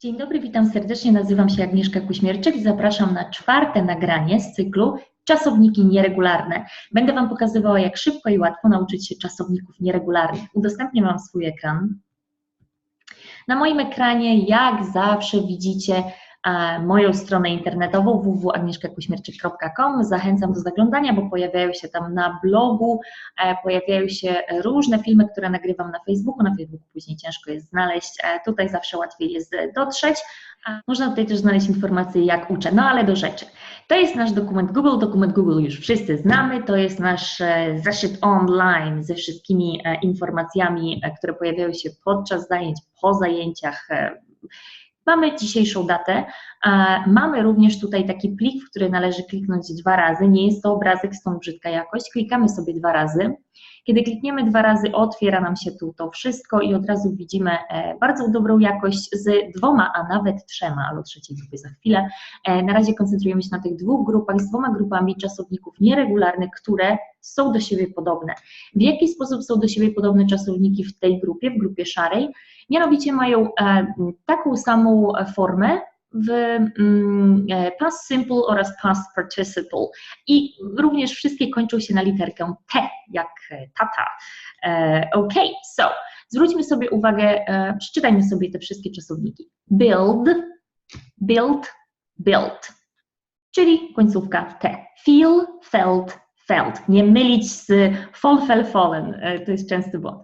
Dzień dobry, witam serdecznie. Nazywam się Agnieszka Kuśmierczyk i zapraszam na czwarte nagranie z cyklu Czasowniki nieregularne. Będę Wam pokazywała, jak szybko i łatwo nauczyć się czasowników nieregularnych. Udostępnię Wam swój ekran. Na moim ekranie, jak zawsze, widzicie moją stronę internetową www.agnieszkakuśmierczyk.com. Zachęcam do zaglądania, bo pojawiają się tam na blogu, e, pojawiają się różne filmy, które nagrywam na Facebooku. Na Facebooku później ciężko jest znaleźć, e, tutaj zawsze łatwiej jest dotrzeć. Można tutaj też znaleźć informacje, jak uczę, no ale do rzeczy. To jest nasz dokument Google. Dokument Google już wszyscy znamy. To jest nasz zeszyt online ze wszystkimi informacjami, które pojawiają się podczas zajęć, po zajęciach. Mamy dzisiejszą datę. Mamy również tutaj taki plik, w który należy kliknąć dwa razy. Nie jest to obrazek, stąd brzydka jakość. Klikamy sobie dwa razy. Kiedy klikniemy dwa razy, otwiera nam się tu to wszystko i od razu widzimy e, bardzo dobrą jakość z dwoma, a nawet trzema, ale o trzeciej grupie za chwilę. E, na razie koncentrujemy się na tych dwóch grupach, z dwoma grupami czasowników nieregularnych, które są do siebie podobne. W jaki sposób są do siebie podobne czasowniki w tej grupie, w grupie szarej? Mianowicie mają e, taką samą formę, w mm, e, past simple oraz past participle i również wszystkie kończą się na literkę T, jak tata. E, ok, so zwróćmy sobie uwagę, przeczytajmy sobie te wszystkie czasowniki. Build, build, build, czyli końcówka T. Feel, felt, felt. Nie mylić z fallen, to jest częsty błąd.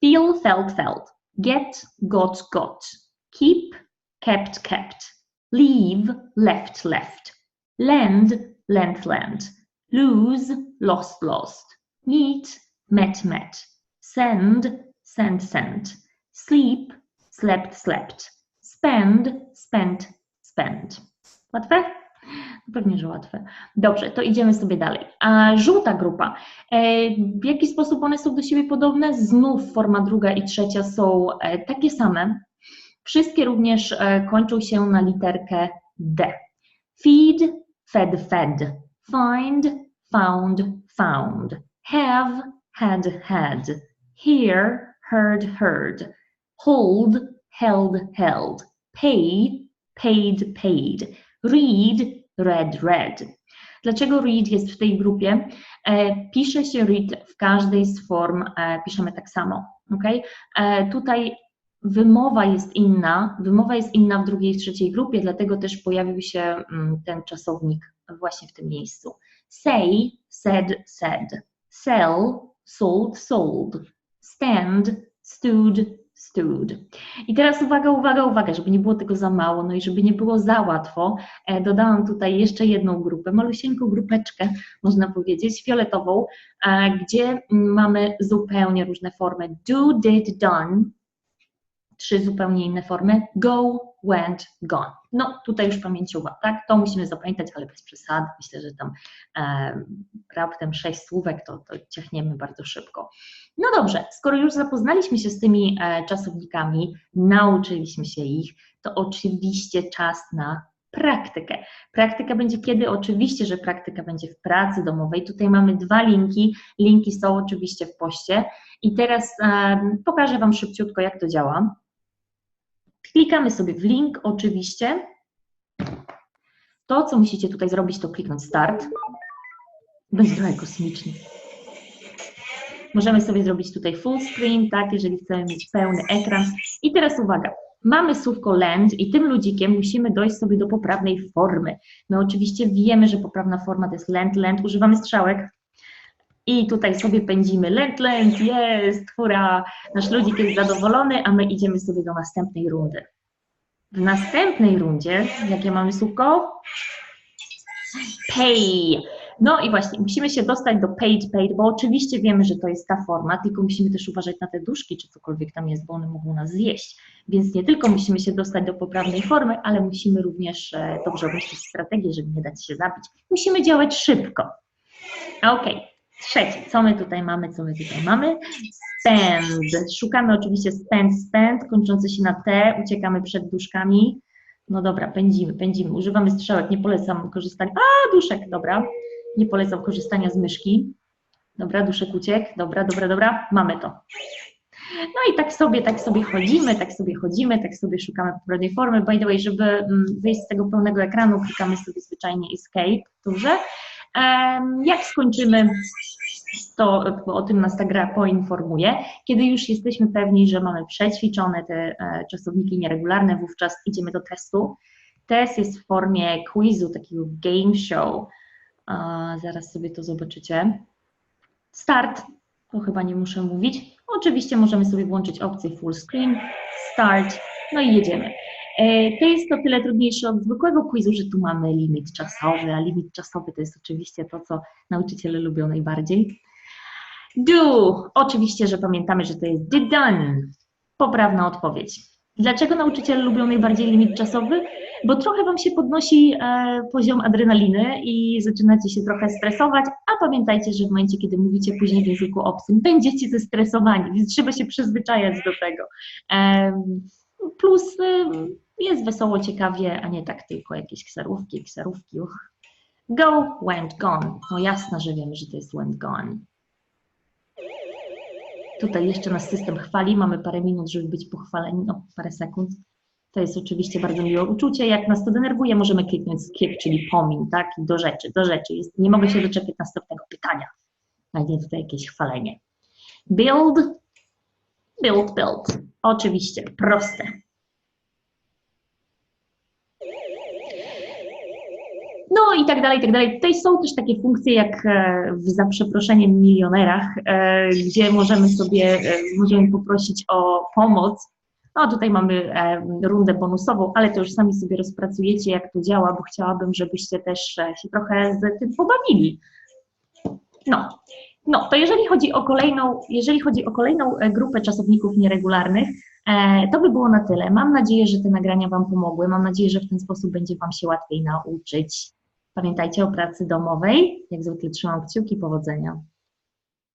Feel, felt, felt. Get, got, got. Keep, kept, kept leave, left, left, lend, lent, lent, lose, lost, lost, meet, met, met, send, sent, sent, sleep, slept, slept, spend, spent, spent. Łatwe? Pewnie, że łatwe. Dobrze, to idziemy sobie dalej. A żółta grupa. E, w jaki sposób one są do siebie podobne? Znów forma druga i trzecia są e, takie same. Wszystkie również e, kończą się na literkę D. Feed, fed, fed. Find, found, found. Have, had, had. Hear, heard, heard. Hold, held, held. Pay, paid, paid. Read, read, read. Dlaczego read jest w tej grupie? E, pisze się read w każdej z form, e, piszemy tak samo. Okay? Tutaj wymowa jest inna, wymowa jest inna w drugiej i trzeciej grupie, dlatego też pojawił się mm, ten czasownik właśnie w tym miejscu. Say, said, said. Sell, sold, sold. Stand, stood, stood. I teraz uwaga, uwaga, uwaga, żeby nie było tego za mało, no i żeby nie było za łatwo, e, dodałam tutaj jeszcze jedną grupę, malusieńką grupeczkę, można powiedzieć, fioletową, e, gdzie mamy zupełnie różne formy. Do, did, done, trzy zupełnie inne formy. Go, went, gone. No tutaj już pamięciowa, tak? To musimy zapamiętać, ale bez przesad. Myślę, że tam e, raptem sześć słówek to, to ciachniemy bardzo szybko. No dobrze, skoro już zapoznaliśmy się z tymi e, czasownikami, nauczyliśmy się ich, to oczywiście czas na praktykę. Praktyka będzie kiedy? Oczywiście, że praktyka będzie w pracy domowej. Tutaj mamy dwa linki. Linki są oczywiście w poście. I teraz e, pokażę Wam szybciutko, jak to działa. Klikamy sobie w link oczywiście. To, co musicie tutaj zrobić, to kliknąć Start. Będzie trochę kosmicznie. Możemy sobie zrobić tutaj full screen, tak, jeżeli chcemy mieć pełny ekran. I teraz uwaga, mamy słówko land i tym ludzikiem musimy dojść sobie do poprawnej formy. My oczywiście wiemy, że poprawna forma to jest land, land, używamy strzałek, i tutaj sobie pędzimy lęk, lęk, jest, hura, nasz ludzik jest zadowolony, a my idziemy sobie do następnej rundy. W następnej rundzie, jakie mamy słówko? Pay. No i właśnie, musimy się dostać do paid, paid, bo oczywiście wiemy, że to jest ta forma, tylko musimy też uważać na te duszki, czy cokolwiek tam jest, bo one mogą nas zjeść. Więc nie tylko musimy się dostać do poprawnej formy, ale musimy również e, dobrze obmyślić strategię, żeby nie dać się zabić. Musimy działać szybko. Okej. Okay. Trzecie, co my tutaj mamy, co my tutaj mamy? Spend. Szukamy oczywiście spend, spend, kończący się na T, uciekamy przed duszkami. No dobra, pędzimy, pędzimy. Używamy strzałek, nie polecam korzystania. A, duszek, dobra. Nie polecam korzystania z myszki. Dobra, duszek uciekł. Dobra, dobra, dobra, mamy to. No i tak sobie, tak sobie chodzimy, tak sobie chodzimy, tak sobie szukamy poprawnej formy. By the way, żeby mm, wyjść z tego pełnego ekranu, klikamy sobie zwyczajnie Escape, duże. Jak skończymy, to o tym nas ta gra poinformuje. Kiedy już jesteśmy pewni, że mamy przećwiczone te e, czasowniki nieregularne, wówczas idziemy do testu. Test jest w formie quizu, takiego game show. A, Zaraz sobie to zobaczycie. Start, to chyba nie muszę mówić. Oczywiście możemy sobie włączyć opcję full screen, start, no i jedziemy. E, To jest to tyle trudniejsze od zwykłego quizu, że tu mamy limit czasowy, a limit czasowy to jest oczywiście to, co nauczyciele lubią najbardziej. Do, oczywiście, że pamiętamy, że to jest did done, poprawna odpowiedź. Dlaczego nauczyciele lubią najbardziej limit czasowy? Bo trochę Wam się podnosi e, poziom adrenaliny i zaczynacie się trochę stresować, a pamiętajcie, że w momencie, kiedy mówicie później w języku obcym, będziecie zestresowani, więc trzeba się przyzwyczajać do tego. Em, plus ym, jest wesoło, ciekawie, a nie tak tylko jakieś kserówki, kserówki, uch. Go, went, gone. No jasne, że wiemy, że to jest went, gone. Tutaj jeszcze nas system chwali, mamy parę minut, żeby być pochwaleni, no parę sekund. To jest oczywiście bardzo miłe uczucie. Jak nas to denerwuje, możemy kliknąć skip, czyli pomin, tak? Do rzeczy, do rzeczy. Jest, nie mogę się doczepić następnego pytania. A nie tutaj jakieś chwalenie. Build, build, build. Oczywiście, proste. No i tak dalej, i tak dalej. Tutaj są też takie funkcje jak e, w za przeproszeniem milionerach, e, gdzie możemy sobie, e, możemy poprosić o pomoc. No tutaj mamy rundę bonusową, ale to już sami sobie rozpracujecie, jak to działa, bo chciałabym, żebyście też się trochę z tym pobawili. No, no to jeżeli chodzi o kolejną, jeżeli chodzi o kolejną grupę czasowników nieregularnych, to by było na tyle. Mam nadzieję, że te nagrania Wam pomogły. Mam nadzieję, że w ten sposób będzie Wam się łatwiej nauczyć. Pamiętajcie o pracy domowej. Jak zwykle trzymam kciuki. Powodzenia.